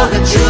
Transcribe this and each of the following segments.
Славлю Бога чудеса,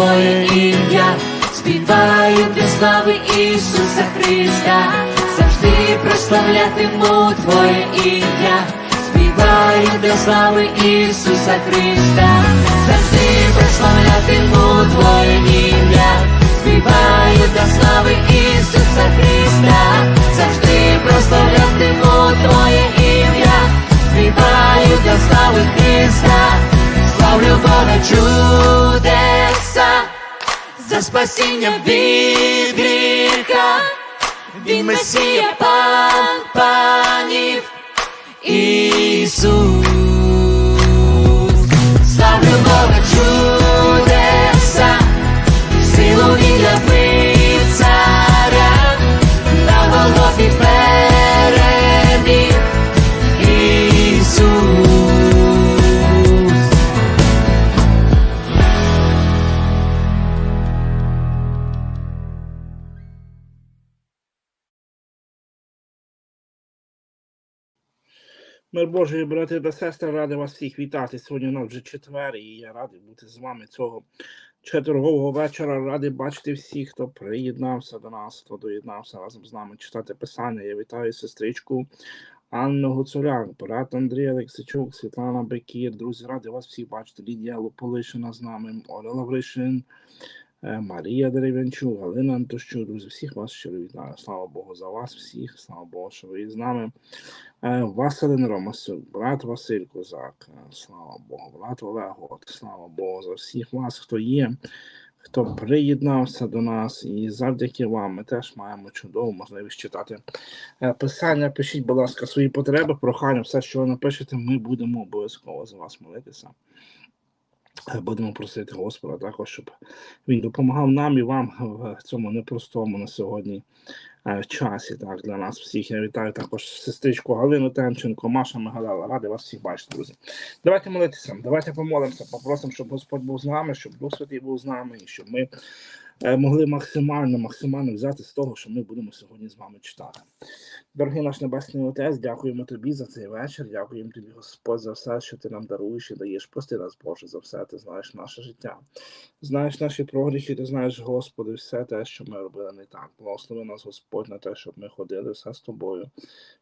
Твоє ім'я, співаю для слави Ісуса Христа, завжди прославлятиму Твоє ім'я, співаю для слави Ісуса Христа, завжди прославлятиму Твоє ім'я, співаю для слави Ісуса Христа, завжди прославлятиму Твоє ім'я, співаю для слави Христа, славлю Бога чудеса, за спасіння від гріха, Він Месія пан панів, Ісус. Божий, брати та сестри, радий вас всіх вітати. Сьогодні у нас вже четвер, і я радий бути з вами цього четвергового вечора. Радий бачити всіх, хто приєднався до нас, хто доєднався разом з нами читати писання. Я вітаю сестричку Анну Гуцуляк, брат Андрій Олексичук, Світлана Бекір. Друзі, радий вас всіх бачити. Лідія Лополишина з нами, Оля Лавришин, Марія Дерев'янчук, Галина Антощук. Друзі, всіх вас щиро вітаю. Слава Богу за вас всіх. Слава Богу, що ви з нами. Е, Василин Ромасюк, брат Василь Козак, е, слава Богу, брат Олег Гот, слава Богу за всіх вас, хто є, хто приєднався до нас, і завдяки вам ми теж маємо чудову можливість читати е, писання. Пишіть, будь ласка, свої потреби, прохання, все, що ви напишете, ми будемо обов'язково за вас молитися. Будемо просити Господа також, щоб він допомагав нам і вам в цьому непростому на сьогодні е, часі так, для нас всіх. Я вітаю також сестричку Галину Темченко, Маша Мигалела. Радий вас всіх бачити, друзі. Давайте молитися, давайте помолимося, попросимо, щоб Господь був з нами, щоб Дух Святий був з нами, і щоб ми могли максимально, максимально взяти з того, що ми будемо сьогодні з вами читати. Дорогий наш Небесний Отець, дякуємо тобі за цей вечір. Дякуємо тобі, Господь, за все, що ти нам даруєш і даєш. Прости нас, Боже, за все. Ти знаєш наше життя. Знаєш наші прогріхи, ти знаєш, Господи, все те, що ми робили не так. Благослови нас, Господь, на те, щоб ми ходили все з тобою,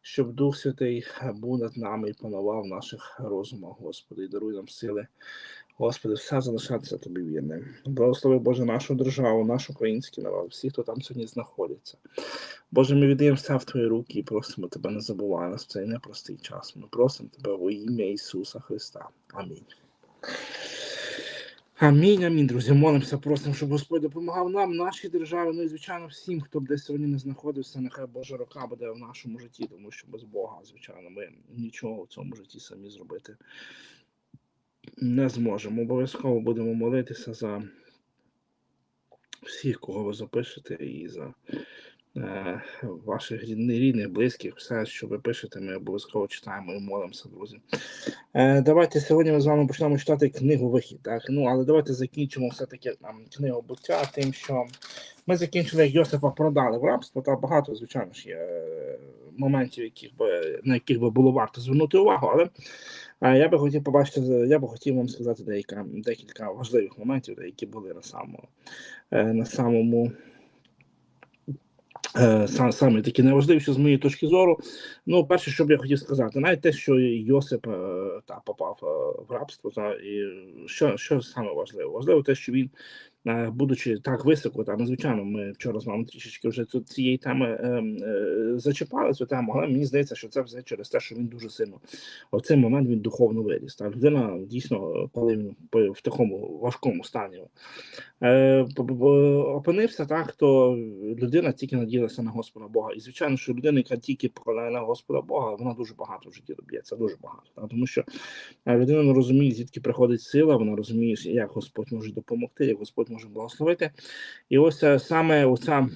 щоб Дух Святий був над нами і панував в наших розумах, Господи, і даруй нам сили. Господи, все залишатися тобі вірним. Благослови Боже нашу державу, наш український народ, всіх, хто там сьогодні знаходиться. Боже, ми віддаємо все в Твої руки і просимо Тебе, не забувай нас в цей непростий час. Ми просимо Тебе во ім'я Ісуса Христа. Амінь. Амінь, амінь, друзі. Молимося, просимо, щоб Господь допомагав нам, нашій державі, ну і звичайно всім, хто б десь сьогодні не знаходився, нехай Божа рука буде в нашому житті, тому що без Бога, звичайно, ми нічого в цьому житті самі зробити не зможемо. Обов'язково будемо молитися за всіх, кого ви запишете, і за е, ваших рідних, близьких, все, що ви пишете, ми обов'язково читаємо і молимося, друзі. Е, давайте сьогодні ми з вами почнемо читати книгу Вихід. Так? Ну, але давайте закінчимо все-таки книгу буття тим, що ми закінчили, як Йосифа продали в рабство, та багато, звичайно ж, є е, моментів, яких би, на яких би було варто звернути увагу, але а я би хотів побачити, я би хотів вам сказати деяка, декілька важливих моментів, які були на самому, е, на самому е, са- саме такі найважливіші з моєї точки зору. Ну, перше, що б я хотів сказати, навіть те, що Йосип е, та попав в рабство, та і що, що саме важливо? Важливо те, що він, будучи так високо, та надзвичайно, ми вчора з вами трішечки вже цю- цієї теми е, е, зачіпали цю тему, але мені здається, що це все через те, що він дуже сильно в цей момент він духовно виріс. Та людина дійсно, коли він в такому важкому стані е, опинився, так то людина тільки надіялася на Господа Бога. І звичайно, що людина, яка тільки покладає на Господа Бога, вона дуже багато в житті доб'ється, дуже багато. Так? Тому що е, людина не розуміє, звідки приходить сила, вона розуміє, як Господь може допомогти, як Господь може благословити. І ось е, саме оця.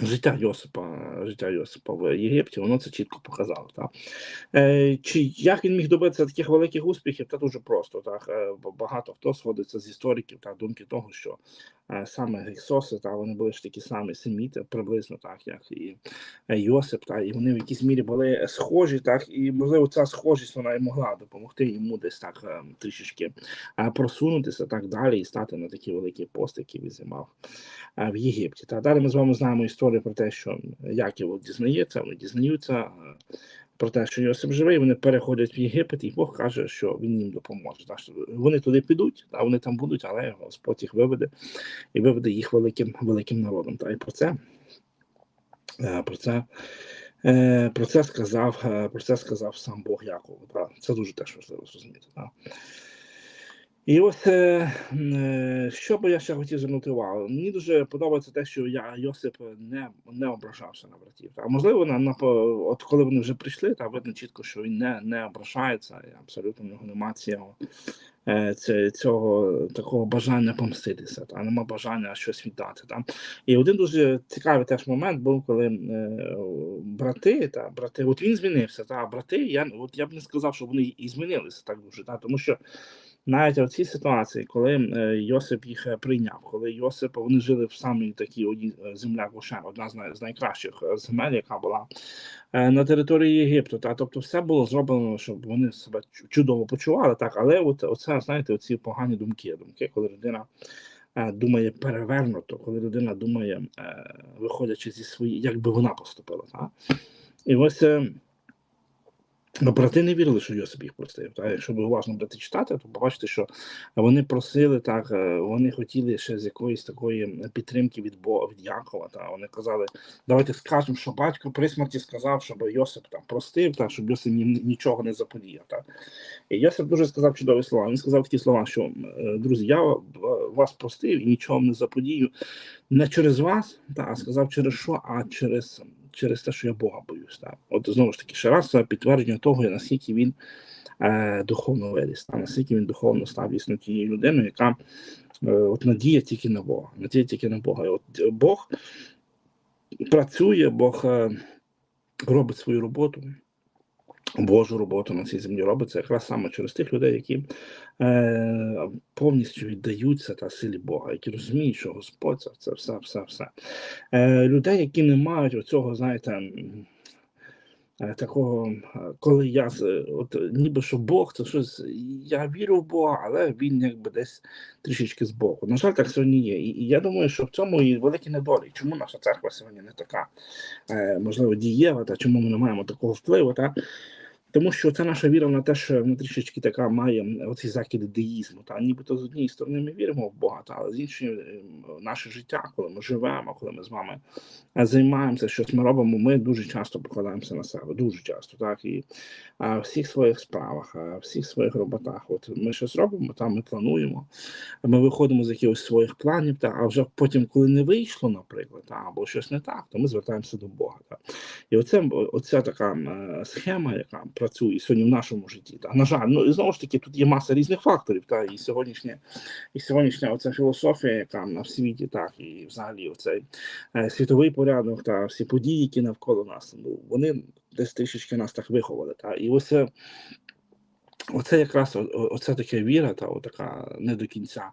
Життя Йосипа, життя Йосипа в Єгипті, воно це чітко показало. Так? Е, чи як він міг добитися таких великих успіхів? Та дуже просто. Так? Е, багато хто сходиться з істориків та думки того, що саме Гексоси, та вони були ж такі самі семіти, приблизно так, як і е, Йосип, та, і вони в якійсь мірі були схожі, так, і можливо ця схожість вона і могла допомогти йому десь так е, трішечки е, просунутися так далі і стати на такий великий пост, який він займав е, в Єгипті. Та далі ми з вами знаємо історію про те, що Яків от дізнається, вони дізнаються. Про те, що Йосип живий, вони переходять в Єгипет, і Бог каже, що він їм допоможе. Так, вони туди підуть, а вони там будуть, але Господь їх виведе і виведе їх великим великим народом. Та і про це е, про це. е, Про це сказав е, про це сказав сам Бог Якову. Це дуже теж важливо зрозуміти. І ось е, е, що би я ще хотів звернути увагу. Мені дуже подобається те, що я Йосип не, не ображався на братів. А можливо, на, на от коли вони вже прийшли, та видно чітко, що він не, не ображається, і абсолютно в нього немає цього, е, цього такого бажання помститися, та нема бажання щось віддати. Та. І один дуже цікавий теж момент був, коли брати, та брати, от він змінився, та брати, я от я б не сказав, що вони і змінилися так дуже, та, тому що навіть в цій ситуації, коли е, Йосип їх е, прийняв, коли Йосип вони жили в самій такій одній е, земля Гошен, одна з, най, з найкращих земель, яка була на території Єгипту. Та тобто, все було зроблено, щоб вони себе чудово почували. Так, але от оце, знаєте, оці погані думки, думки, коли людина. Думає перевернуто, коли людина думає, виходячи зі свої, як би вона поступила. Так? І ось Ну, брати не вірили, що Йосип їх простив. Та якщо ви уважно будете читати, то побачите, що вони просили так, е, вони хотіли ще з якоїсь такої підтримки від Бога від Якова. Та вони казали, давайте скажемо, що батько при смерті сказав, щоб Йосип там простив, та щоб Йосип нічого не заподіяв. Та. І Йосип дуже сказав чудові слова. Він сказав такі слова, що е, друзі, я е, вас простив і нічого не заподію. Не через вас, та, а сказав через що, а через через те, що я Бога боюсь. Так. От знову ж таки, ще раз це підтвердження того, наскільки він е, духовно виріс, та, наскільки він духовно став дійсно тією людиною, яка е, от надія тільки на Бога, надія тільки на Бога. І от Бог працює, Бог е, робить свою роботу. Божу роботу на цій землі робиться якраз саме через тих людей, які е, повністю віддаються та силі Бога, які розуміють, що Господь це, все, все, все. Е, людей, які не мають оцього, знаєте, такого, е, коли я з- от ніби що Бог, це щось, я вірю в Бога, але він якби десь трішечки збоку. На жаль, так сьогодні є. І, і я думаю, що в цьому і великі недолі. Чому наша церква сьогодні не така, е, можливо, дієва, та чому ми не маємо такого впливу? Та? Тому що це наша віра вона теж вона трішечки така має оці закиди деїзму. Та нібито з однієї сторони ми віримо в Бога, та але з іншої ем, наше життя, коли ми живемо, коли ми з вами е, займаємося, щось ми робимо, ми дуже часто покладаємося на себе, дуже часто, так і а, в всіх своїх справах, а, всіх своїх роботах. От ми щось робимо, там ми плануємо, ми виходимо з якихось своїх планів, та а вже потім, коли не вийшло, наприклад, та, або щось не так, то ми звертаємося до Бога. І оце оця така е, схема, яка працює сьогодні в нашому житті. Та на жаль, ну і знову ж таки тут є маса різних факторів. Та і сьогоднішня, і сьогоднішня оця філософія, яка на світі, так і взагалі оцей е, світовий порядок та всі події, які навколо нас, ну вони десь трішечки нас так виховали. Та і ось. Оце якраз оце таке віра, та така не до кінця.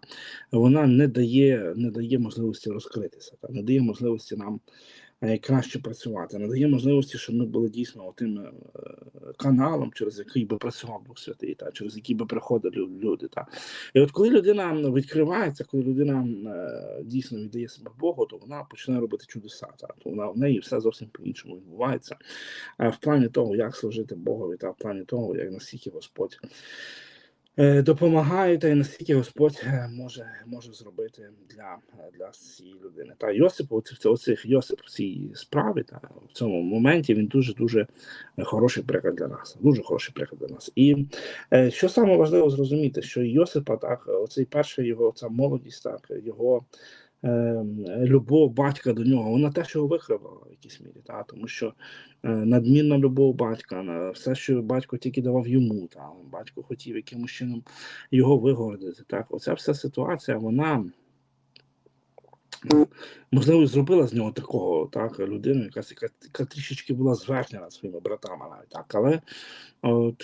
Вона не дає, не дає можливості розкритися, та не дає можливості нам краще працювати, не дає можливості, щоб ми були дійсно тим е, каналом, через який би працював Дух Святий, та через який би приходили люди. Та. І от коли людина відкривається, коли людина е, дійсно віддає себе Богу, то вона починає робити чудеса. Та. То вона в неї все зовсім по-іншому відбувається. В плані того, як служити Богові, та в плані того, як наскільки Господь е, допомагає, та й наскільки Господь е, може, може зробити для, для цієї людини. Та Йосип, оцих, оцих Йосип в цій справі, та в цьому моменті він дуже дуже хороший приклад для нас. Дуже хороший приклад для нас. І е, що саме важливо зрозуміти, що Йосипа, так, оцей перший його ця молодість, так, його е, любов батька до нього, вона теж його виховала, в якійсь мірі, та, тому що е, надмінна любов батька, на все, що батько тільки давав йому, та, батько хотів якимось чином його вигородити. Так, оця вся ситуація, вона. Е, Можливо, зробила з нього такого так, людину, яка, яка, яка трішечки була зверхня своїми братами, навіть так. Але от,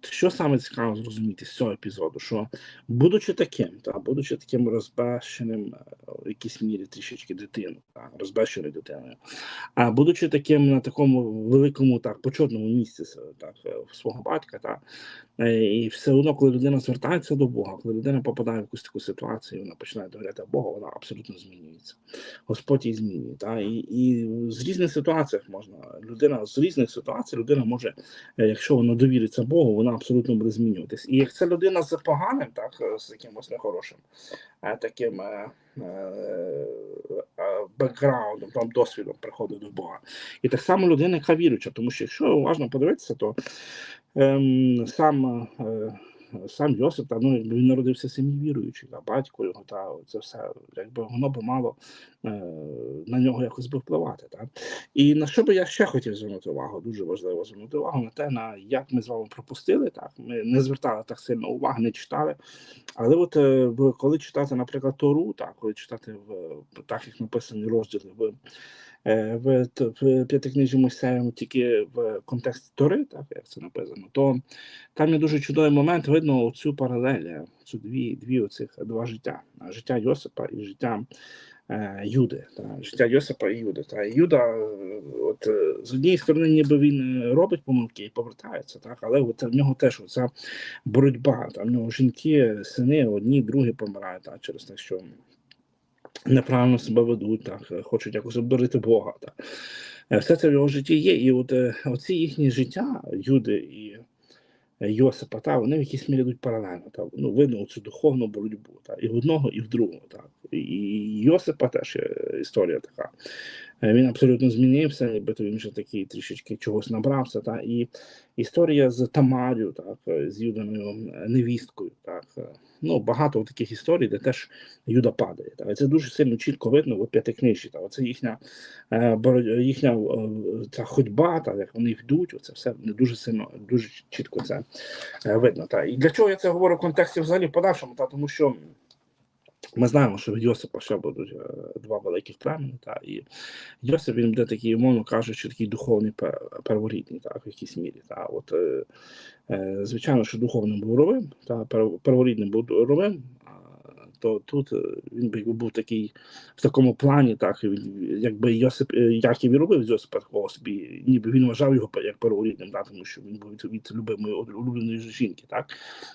що- саме цікаво зрозуміти з цього епізоду, що будучи таким, та, будучи таким розбещеним, е, в якійсь мірі трішечки дитиною, та, розбещеною дитиною, а будучи таким на такому великому так, почетному місці так, е, свого батька, та, е, і все одно, коли людина звертається до Бога, коли людина попадає в якусь таку ситуацію, вона починає довіряти Богу, вона абсолютно змінюється. Господь її змінює. Та? І, і з різних ситуаціях можна людина з різних ситуацій людина може, е, якщо вона довіриться Богу, вона абсолютно буде змінюватись. І як це людина з поганим, так е, з якимось нехорошим, е, таким е, е, е, бекграундом, там досвідом приходить до Бога. І так само людина, яка віруюча, тому що якщо уважно подивитися, то ем, сам. Е, Сам Йосип, та, ну, він народився в сім'ї віруючий, та батько його, та це все, якби воно би мало е, на нього якось би впливати. Так? І на що би я ще хотів звернути увагу? Дуже важливо звернути увагу на те, на як ми з вами пропустили. Так? Ми не звертали так сильно уваги, не читали. Але от е, коли читати, наприклад, Тору, так, коли читати в так, як написані розділи в. Е, В, в п'ятикнижі Мойсеєм тільки в контексті Тори, так як це написано, то там є дуже чудовий момент, видно цю паралель, цю дві, дві оцих два життя: життя Йосипа і життя е, Юди. Та, життя Йосипа і Юди. Та, Юда, е, от е, з однієї сторони, ніби він робить помилки і повертається, так, але от в нього теж оця боротьба. Там в нього жінки, сини, одні, другі помирають так, через те, що неправильно себе ведуть, так, е, хочуть якось обдурити Бога. Так. Е, Все це в його житті є. І от е, оці їхні життя, Юди і Йосипа, та, вони в якійсь мірі йдуть паралельно. Та, ну, видно цю духовну боротьбу. Та, і в одного, і в другого. Та. І- Йосипа теж історія така. Е, Він абсолютно змінився, нібито він вже такий трішечки чогось набрався. Та, і історія з Тамарю, так, е, з Юданою е, невісткою. Так, ну, багато таких історій, де теж Юда падає. Так. Це дуже сильно чітко видно в п'ятикнижі. Так. Це їхня, їхня ця ходьба, так, як вони йдуть, це все дуже сильно, дуже чітко це видно. Так. І для чого я це говорю в контексті взагалі подальшому? Та, тому що Ми знаємо, що від Йосипа ще будуть е, два великих племені, та, і Йосип він буде такий, умовно кажучи, такий духовний перворідний, так, в якійсь мірі. Та. От, е, е, звичайно, що духовним був ровим, та, перворідним був ровим, то тут е, він би був такий в такому плані, так, якби Йосип, Яків і робив з Йосипа такого собі, ніби він вважав його як перворідним, та, тому що він був від, від любимої улюбленої жінки, так,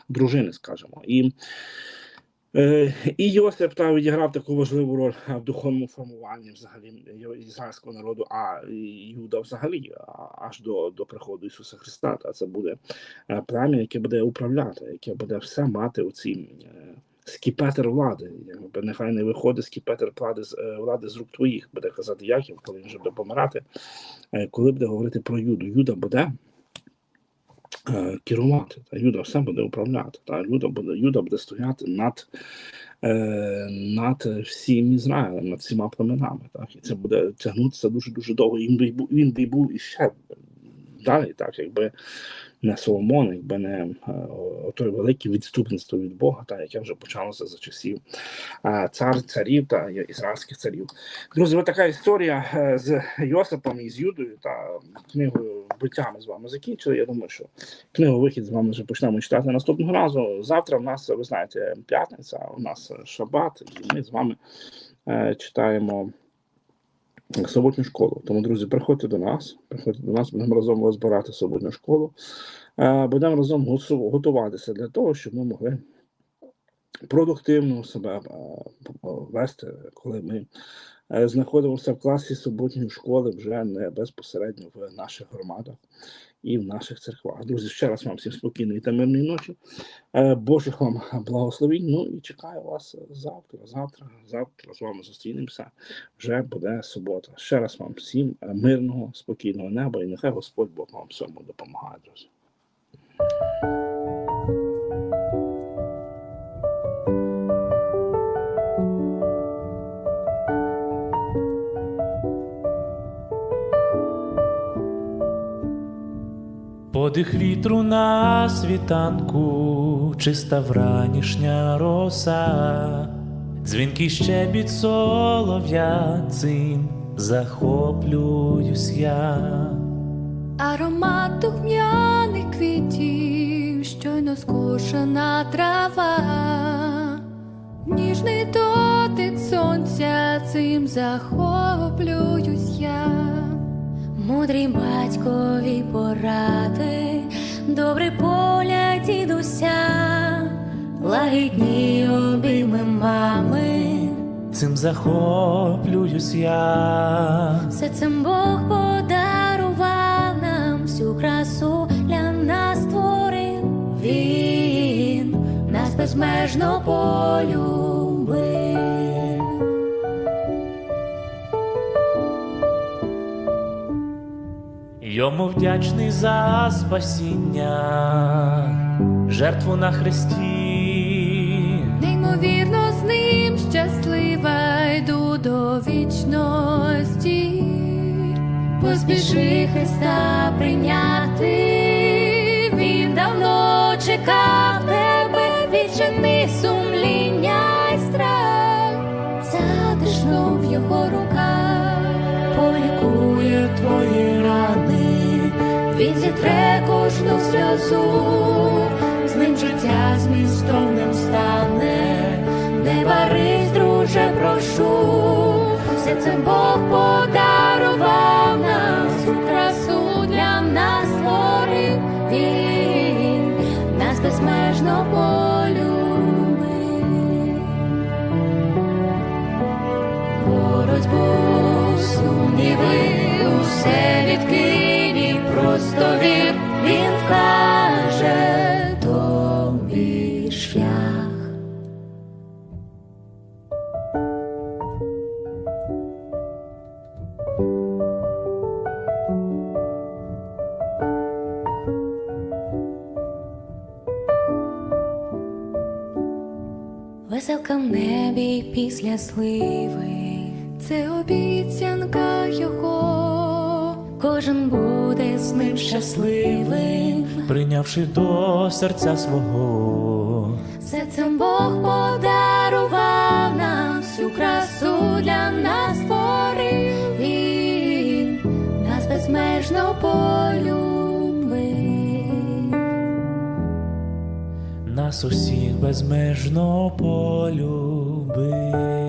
дружини, скажімо. І І Йосип та відіграв таку важливу роль е, в духовному формуванні взагалі ізраїльського народу, а Юда взагалі аж до, до приходу Ісуса Христа. Та це буде е, плем'я, яке буде управляти, яке буде все мати у цій скіпетр влади. Якби нехай не виходить скіпетр влади з е, влади з рук твоїх, буде казати Яків, коли він вже буде помирати. Е, Коли буде говорити про Юду, Юда буде е, керувати, та Юда все буде управляти. Та Юда буде, Юда буде стояти над, е, над всім Ізраїлем, над всіма племенами. Так? І це буде тягнутися дуже дуже довго. Він би був, був іще далі, так, якби не Соломон, якби не е, той велике відступництво від Бога, та, яке вже почалося за часів е, цар, царів та ізраїльських царів. Друзі, ось така історія е, з Йосипом і з Юдою та книгою буття ми з вами закінчили. Я думаю, що книгу вихід з вами вже почнемо читати наступного разу. Завтра в нас, ви знаєте, п'ятниця, у нас шабат, і ми з вами е, читаємо суботню школу. Тому, друзі, приходьте до нас, приходьте до нас, будемо разом розбирати суботню школу. Е, будемо разом готуватися для того, щоб ми могли продуктивно себе е, вести, коли ми е, знаходимося в класі суботньої школи вже не безпосередньо в наших громадах і в наших церквах. Друзі, ще раз вам всім спокійної та мирної ночі. Е, Божих вам благословінь. Ну і чекаю вас завтра. Завтра, завтра з вами зустрінемося. Вже буде субота. Ще раз вам всім е, мирного, спокійного неба і нехай Господь Бог вам всьому допомагає, друзі. Подих вітру на світанку, чиста вранішня роса, дзвінкий щебіт солов'я, цим захоплююсь я. Аромат духмяних квітів, щойно скошена трава, ніжний дотик сонця, цим захоплююсь я. Мудрі батькові поради, добрий погляд дідуся, лагідні обійми мами. Цим захоплююсь я. Все цим Бог подарував нам всю красу для нас створив. Він нас безмежно полюбив. Йому вдячний за спасіння, жертву на хресті. Неймовірно з ним щаслива йду до вічності. Поспіши Христа прийняти, він давно чекав тебе, відчини сумління й страх, затишно в його руках, він зітре кожну сльозу, з ним життя змістовним стане, не барись, друже, прошу, все це Бог подарував нам, всю красу для нас створив він, нас безмежно полюбив. боротьбу, сумніви, усе відкинь і просто вір, він вкаже тобі шлях. Веселка в небі після сливи, це обіцянка його, кожен буде з ним щасливим, прийнявши до серця свого, серцем Бог подарував нам всю красу для нас створив Він нас безмежно полюбив, нас усіх безмежно полюбив.